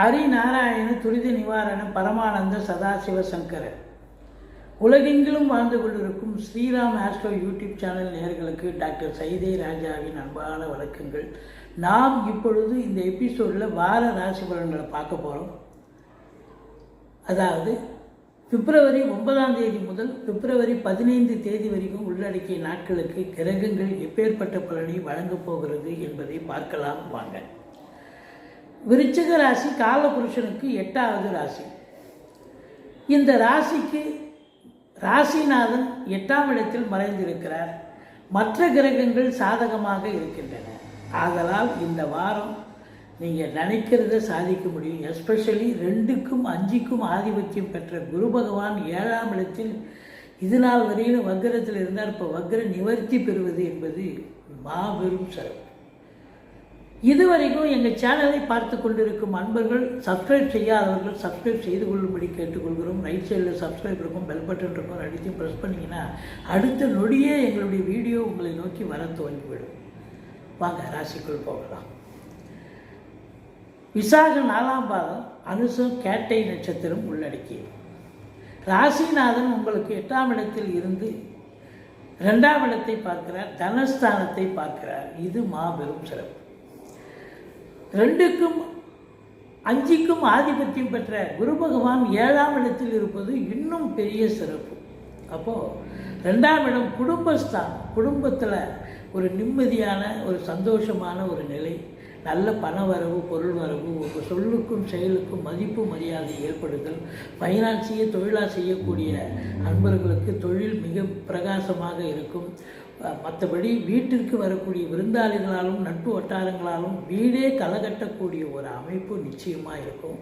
ஹரிநாராயண துரித நிவாரண பரமானந்த சதாசிவ சங்கர உலகெங்கிலும் வாழ்ந்து கொண்டிருக்கும் ஸ்ரீராம் ஆஸ்ட்ரோ யூடியூப் சேனல் நேயர்களுக்கு டாக்டர் சைதே ராஜாவின் அன்பான வணக்கங்கள். நாம் இப்பொழுது இந்த எபிசோடில் வார ராசி பலன்களை பார்க்க போகிறோம் அதாவது பிப்ரவரி ஒன்பதாம் தேதி முதல் பிப்ரவரி பதினைந்து தேதி வரைக்கும் உள்ளடக்கிய நாட்களுக்கு கிரகங்கள் எப்பேற்பட்ட பலனை வழங்கப் போகிறது என்பதை பார்க்கலாம் வாங்க. விருச்சிக ராசி காலபுருஷனுக்கு எட்டாவது ராசி. இந்த ராசிக்கு ராசிநாதன் எட்டாம் இடத்தில் மறைந்திருக்கிறார். மற்ற கிரகங்கள் சாதகமாக இருக்கின்றன. ஆதலால் இந்த வாரம் நீங்கள் நினைக்கிறத சாதிக்க முடியும். எஸ்பெஷலி ரெண்டுக்கும் அஞ்சுக்கும் ஆதிபத்தியம் பெற்ற குரு பகவான் ஏழாம் இடத்தில் இது நாள் வரையிலும் வக்கரத்தில் இருந்தார். இப்போ வக்கர நிவர்த்தி பெறுவது என்பது மாபெரும் சிறப்பு. இதுவரைக்கும் எங்கள் சேனலை பார்த்து கொண்டிருக்கும் அன்பர்கள் சப்ஸ்கிரைப் செய்யாதவர்கள் சப்ஸ்கிரைப் செய்து கொள்ளும்படி கேட்டுக்கொள்கிறோம். ரைட் சைடில் சப்ஸ்கிரைப் இருக்கும் பெல் பட்டன் இருக்கும் அடித்து ப்ரெஸ் பண்ணிங்கன்னா அடுத்த நொடியே எங்களுடைய வீடியோ உங்களை நோக்கி வர துவங்கிவிடும். வாங்க ராசிக்குள் போகலாம். விசாக நாலாம் பாதம் அனுசம் கேட்டை நட்சத்திரம் உள்ளடக்கியது. ராசிநாதன் உங்களுக்கு எட்டாம் இடத்தில் இருந்து ரெண்டாம் இடத்தை பார்க்கிறார் தனஸ்தானத்தை பார்க்கிறார். இது மாபெரும் சிறப்பு. ரெண்டுக்கும் அஞ்சுக்கும் ஆதிபத்தியம் பெற்ற குரு பகவான் ஏழாம் இடத்தில் இருப்பது இன்னும் பெரிய சிறப்பு. அப்போது ரெண்டாம் இடம் குடும்பஸ்தான். குடும்பத்தில் ஒரு நிம்மதியான ஒரு சந்தோஷமான ஒரு நிலை. நல்ல பண வரவு பொருள் வரவு ஒரு சொல்லுக்கும் செயலுக்கும் மதிப்பு மரியாதை ஏற்படுதல். ஃபைனான்ஸையே தொழிலாக செய்யக்கூடிய அன்பர்களுக்கு தொழில் மிக பிரகாசமாக இருக்கும். மற்றபடி வீட்டிற்கு வரக்கூடிய விருந்தாளிகளாலும் நட்பு வட்டாரங்களாலும் வீடே களைகட்டக்கூடிய ஒரு அமைப்பு நிச்சயமாக இருக்கும்.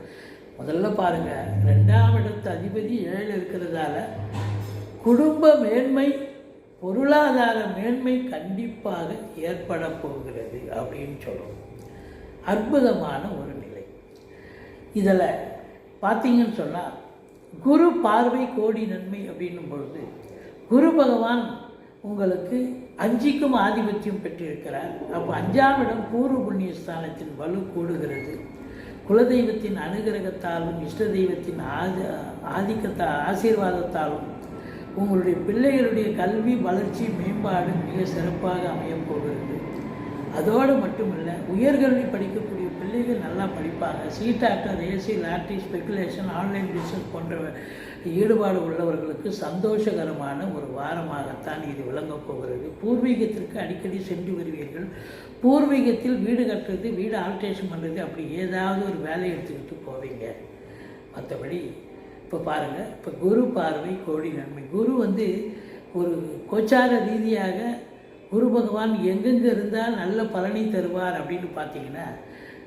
முதல்ல பாருங்கள் ரெண்டாம் இடத்து அதிபதி ஏழு இருக்கிறதால குடும்ப மேன்மை பொருளாதார மேன்மை கண்டிப்பாக ஏற்பட போகிறது அப்படின்னு சொல்கிறோம் அற்புதமான ஒரு நிலை. இதில் பார்த்தீங்கன்னு சொன்னால் குரு பார்வை கோடி நன்மை அப்படின்னும் பொழுது குரு பகவான் உங்களுக்கு அஞ்சிக்கும் ஆதிபத்தியம் பெற்றிருக்கிறார். அப்போ அஞ்சாம் இடம் பூர்வ புண்ணிய ஸ்தானத்தின் வலு கூடுகிறது. குலதெய்வத்தின் அனுகிரகத்தாலும் இஷ்ட தெய்வத்தின் ஆதி ஆதிக்கத்தா ஆசீர்வாதத்தாலும் உங்களுடைய பிள்ளைகளுடைய கல்வி வளர்ச்சி மேம்பாடு மிக சிறப்பாக அமையப் போகிறது. அதோடு மட்டுமில்லை உயர்கல்வி படிக்கக்கூடிய பிள்ளைகள் நல்லா படிப்பாங்க. சீட்டாட்டம் ஏசி லாட்டி ஸ்பெகுலேஷன் ஆன்லைன் பிஸ்னஸ் போன்ற ஈடுபாடு உள்ளவர்களுக்கு சந்தோஷகரமான ஒரு வாரமாகத்தான் இது விளங்கப் போகிறது. பூர்வீகத்திற்கு அடிக்கடி சென்று வருவீர்கள். பூர்வீகத்தில் வீடு கட்டுறது வீடு ஆல்ட்ரேஷன் பண்ணுறது அப்படி ஏதாவது ஒரு வேலையை எடுத்துக்கிட்டு போவீங்க. மற்றபடி இப்போ பாருங்கள் இப்போ குரு பார்வை கோடி நன்மை. குரு வந்து ஒரு கோச்சார ரீதியாக குரு பகவான் எங்கெங்கே இருந்தால் நல்ல பலனை தருவார் அப்படின்னு பார்த்தீங்கன்னா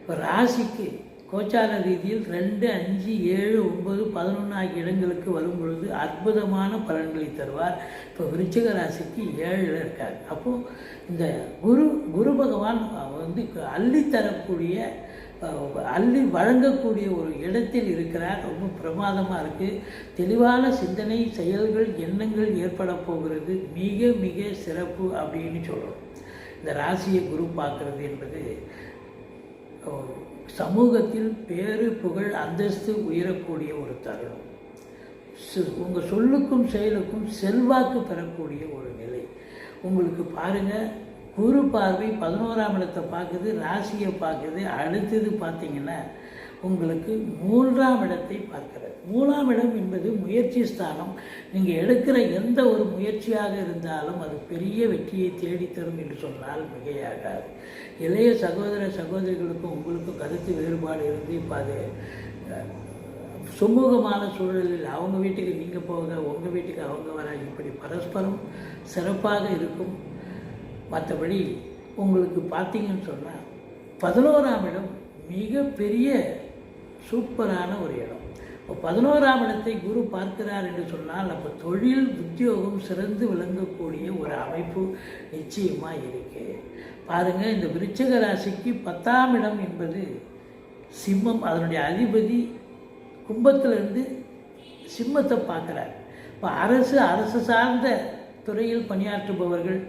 இப்போ ராசிக்கு கோச்சார ரீதியில் ரெண்டு அஞ்சு ஏழு ஒன்பது பதினொன்று ஆகிய இடங்களுக்கு வரும் பொழுது அற்புதமான பலன்களை தருவார். இப்போ விருச்சிக ராசிக்கு ஏழில் இருக்கார். அப்போது இந்த குரு குரு பகவான் வந்து அள்ளித்தரக்கூடிய அள்ளி வழங்கக்கூடிய ஒரு இடத்தில் இருக்கிறார். ரொம்ப பிரமாதமாக இருக்குது தெளிவான சிந்தனை செயல்கள் எண்ணங்கள் ஏற்பட போகிறது. மிக மிக சிறப்பு அப்படின்னு சொல்கிறோம் இந்த ராசியை குரு பார்க்குறது என்பது சமூகத்தில் பேரு புகழ் அந்தஸ்து உயரக்கூடிய ஒரு தருணம். உங்கள் சொல்லுக்கும் செயலுக்கும் செல்வாக்கு பெறக்கூடிய ஒரு நிலை. உங்களுக்கு பாருங்கள் குரு பார்வை பதினோராம் இடத்தை பார்க்குது ராசியை பார்க்குது அடுத்தது பார்த்தீங்கன்னா உங்களுக்கு மூன்றாம் இடத்தை பார்க்கிறது. மூணாம் இடம் என்பது முயற்சி ஸ்தானம். நீங்கள் எடுக்கிற எந்த ஒரு முயற்சியாக இருந்தாலும் அது பெரிய வெற்றியை தேடித்தரும் என்று சொன்னால் மிகையாகாது. இளைய சகோதர சகோதரிகளுக்கும் உங்களுக்கும் கருத்து வேறுபாடு இருந்து இப்போ அது சுமூகமான சூழலில் அவங்க வீட்டுக்கு நீங்கள் போக உங்கள் வீட்டுக்கு அவங்க வர இப்படி பரஸ்பரம் சிறப்பாக இருக்கும். மற்றபடி உங்களுக்கு பார்த்தீங்கன்னு சொன்னால் பதினோராம் இடம் மிகப்பெரிய சூப்பரான ஒரு இடம். இப்போ பதினோராம் இடத்தை குரு பார்க்கிறார் என்று சொன்னால் அப்போ தொழில் உத்தியோகம் சிறந்து விளங்கக்கூடிய ஒரு அமைப்பு நிச்சயமாக இருக்குது பாருங்கள் இந்த விருச்சக ராசிக்கு பத்தாம் இடம் என்பது சிம்மம் அதனுடைய அதிபதி கும்பத்திலிருந்து சிம்மத்தை பார்க்குறார். இப்போ அரசு அரசு சார்ந்த துறையில் பணியாற்றுபவர்கள்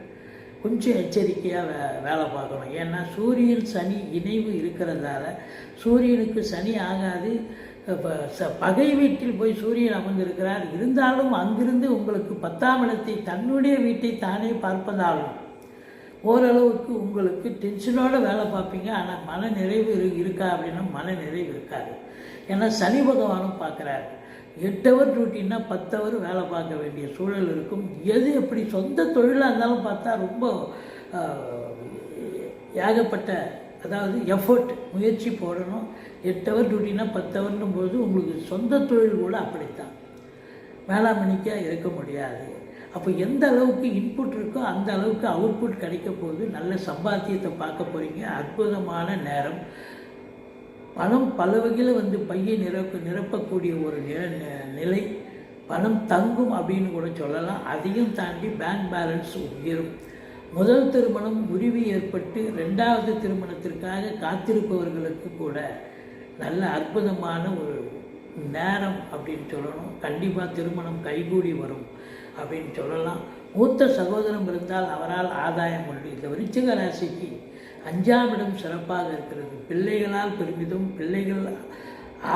கொஞ்சம் எச்சரிக்கையாக வே வேலை பார்க்கணும். ஏன்னா சூரியன் சனி இணைவு இருக்கிறதால சூரியனுக்கு சனி ஆகாது. இப்போ ச பகை வீட்டில் போய் சூரியன் அமர்ந்திருக்கிறார். இருந்தாலும் அங்கிருந்து உங்களுக்கு பத்தாம் இடத்தை தன்னுடைய வீட்டை தானே பார்ப்பதாலும் ஓரளவுக்கு உங்களுக்கு டென்ஷனோட வேலை பார்ப்பீங்க. ஆனால் மன நிறைவு இரு- இருக்கா அப்படின்னா மன நிறைவு இருக்காது. ஏன்னா சனி பகவானும் பார்க்குறாரு. எட்டு ஹவர் டியூட்டின்னா பத்து ஹவர் வேலை பார்க்க வேண்டிய சூழல் இருக்கும். எது எப்படி சொந்த தொழிலாக இருந்தாலும் பார்த்தா ரொம்ப ஏகப்பட்ட அதாவது எஃபர்ட் முயற்சி போடணும். எட்டு ஹவர் டியூட்டினா பத்து ஹவர்னும் போது உங்களுக்கு சொந்த தொழில் கூட அப்படித்தான். வேளாண்மணிக்காக இருக்க முடியாது. அப்போ எந்த அளவுக்கு இன்புட் இருக்கோ அந்த அளவுக்கு அவுட்புட் கிடைக்க போது நல்ல சம்பாத்தியத்தை பார்க்க போகிறீங்க அற்புதமான நேரம். பணம் பல வகையில் வந்து பையை நிரப்ப நிரப்பக்கூடிய ஒரு நில நிலை பணம் தங்கும் அப்படின்னு கூட சொல்லலாம். அதையும் தாண்டி பேங்க் பேலன்ஸ் உயரும். முதல் திருமணம் முறிவு ஏற்பட்டு ரெண்டாவது திருமணத்திற்காக காத்திருப்பவர்களுக்கு கூட நல்ல அற்புதமான ஒரு நேரம் அப்படின்னு சொல்லணும். கண்டிப்பாக திருமணம் கைகூடி வரும் அப்படின்னு சொல்லலாம். மூத்த சகோதரம் இருந்தால் அவரால் ஆதாயம் உண்டு. இந்த விருச்சிக ராசிக்கு அஞ்சாம் இடம் சிறப்பாக இருக்கிறது. பிள்ளைகளால் பெருமிதம் பிள்ளைகள்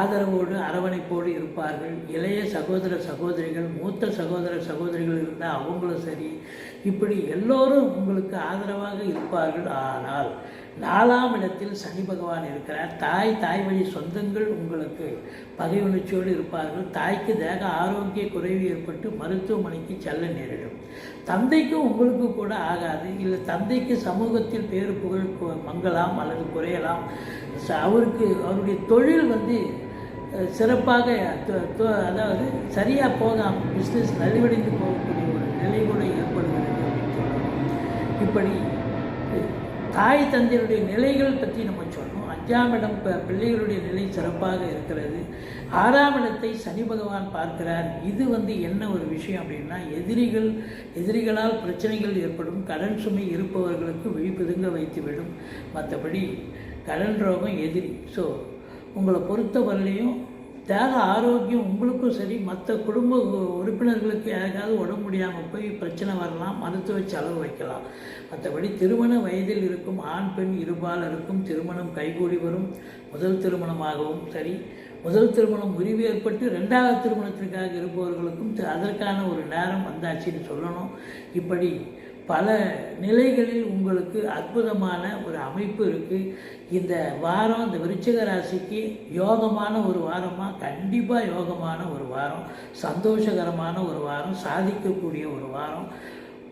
ஆதரவோடு அரவணைப்போடு இருப்பார்கள். இளைய சகோதர சகோதரிகள் மூத்த சகோதர சகோதரிகள் இருந்தால் அவங்களும் சரி. இப்படி எல்லோரும் உங்களுக்கு ஆதரவாக இருப்பார்கள். ஆனால் நாலாம் இடத்தில் சனி பகவான் இருக்கிறார். தாய் தாய் வழி சொந்தங்கள் உங்களுக்கு பகை உணர்ச்சியோடு இருப்பார்கள். தாய்க்கு தேக ஆரோக்கிய குறைவு ஏற்பட்டு மருத்துவமனைக்கு செல்ல நேரிடும். தந்தைக்கும் உங்களுக்கு கூட ஆகாது. இல்லை தந்தைக்கு சமூகத்தில் பேரு புகழ் மங்கலாம் அல்லது குறையலாம். ச- அவருக்கு அவருடைய தொழில் வந்து சிறப்பாக அதாவது சரியாக போகாமல் பிஸ்னஸ் நலிவடைந்து போகக்கூடிய ஒரு நிலை கூட ஏற்படும் இப்படி தாய் தந்தையுடைய நிலைகள் பற்றி நம்ம சொன்னோம் அஞ்சாம் இடம் பிள்ளைகளுடைய நிலை சிறப்பாக இருக்கிறது. ஆறாம் இடத்தை சனி பகவான் பார்க்கிறார். இது வந்து என்ன ஒரு விஷயம் அப்படின்னா எதிரிகள் எதிரிகளால் பிரச்சனைகள் ஏற்படும். கடன் சுமை இருப்பவர்களுக்கு விழிப்புதுங்க வைத்துவிடும். மற்றபடி கடன் ரோகம் எதிரி. ஸோ உங்களை பொறுத்தவரையிலையும் தேக ஆரோக்கியம் உங்களுக்கும் சரி மற்ற குடும்ப உ- உறுப்பினர்களுக்கு யாருக்காவது உடம்பு முடியாமல் போய் பிரச்சனை வரலாம் மருத்துவ செலவு வைக்கலாம். மற்றபடி திருமண வயதில் இருக்கும் ஆண் பெண் இருபாலருக்கும் திருமணம் கைகூடி வரும் முதல் திருமணமாகவும் சரி. முதல் திருமணம் முறிவு ஏற்பட்டு ரெண்டாவது திருமணத்திற்காக இருப்பவர்களுக்கும் அதற்கான ஒரு நேரம் வந்தாச்சுன்னு சொல்லணும். இப்படி பல நிலைகளில் உங்களுக்கு அற்புதமான ஒரு அமைப்பு இருக்குது இந்த வாரம் இந்த விருச்சிக ராசிக்கு யோகமான ஒரு வாரமாக கண்டிப்பாக யோகமான ஒரு வாரம் சந்தோஷகரமான ஒரு வாரம் சாதிக்கக்கூடிய ஒரு வாரம்.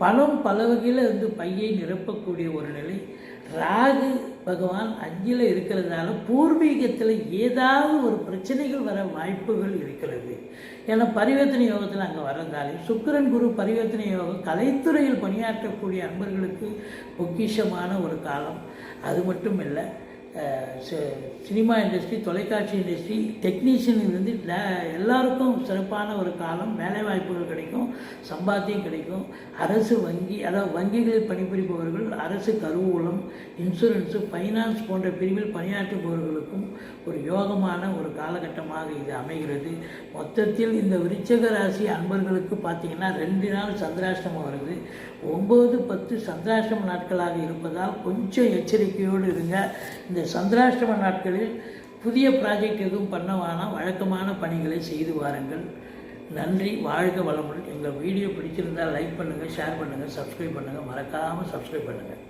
பணம் பல வகையில் இருந்து பையை நிரப்பக்கூடிய ஒரு நிலை. ராகு பகவான் அஞ்சில் இருக்கிறதால பூர்வீகத்தில் ஏதாவது ஒரு பிரச்சனைகள் வர வாய்ப்புகள் இருக்கிறது. ஏன்னா பரிவர்த்தனை யோகத்தில் அங்கே வரதாலே சுக்கிரன் குரு பரிவர்த்தனை யோகம் கலைத்துறையில் பணியாற்றக்கூடிய அன்பர்களுக்கு பொக்கிஷமான ஒரு காலம். அது மட்டும் இல்லை சினிமா இண்டஸ்ட்ரி தொலைக்காட்சி இண்டஸ்ட்ரி டெக்னீஷியன் இருந்து எல்லாருக்கும் சிறப்பான ஒரு காலம் வேலைவாய்ப்புகள் கிடைக்கும் சம்பாத்தியம் கிடைக்கும். அரசு வங்கி அதாவது வங்கிகளில் பணிபுரிபவர்கள் அரசு கருவூலம் இன்சூரன்ஸு ஃபைனான்ஸ் போன்ற பிரிவில் பணியாற்றுபவர்களுக்கும் ஒரு யோகமான ஒரு காலகட்டமாக இது அமைகிறது. மொத்தத்தில் இந்த விருச்சக ராசி அன்பர்களுக்கு பார்த்தீங்கன்னா ரெண்டு நாள் சந்திராஷ்டமம் வருது. ஒம்பது பத்து சந்திராஷ்டம நாட்களாக இருப்பதால் கொஞ்சம் எச்சரிக்கையோடு இருங்க. இந்த சந்திராஷ்டம நாட்களில் புதிய ப்ராஜெக்ட் எதுவும் பண்ண வேணாம். வழக்கமான பணிகளை செய்து வாருங்கள். நன்றி வாழ்க வளமுடன். எங்கள் வீடியோ பிடிச்சிருந்தால் லைக் பண்ணுங்கள் ஷேர் பண்ணுங்கள் சப்ஸ்கிரைப் பண்ணுங்கள் மறக்காமல் சப்ஸ்கிரைப் பண்ணுங்கள்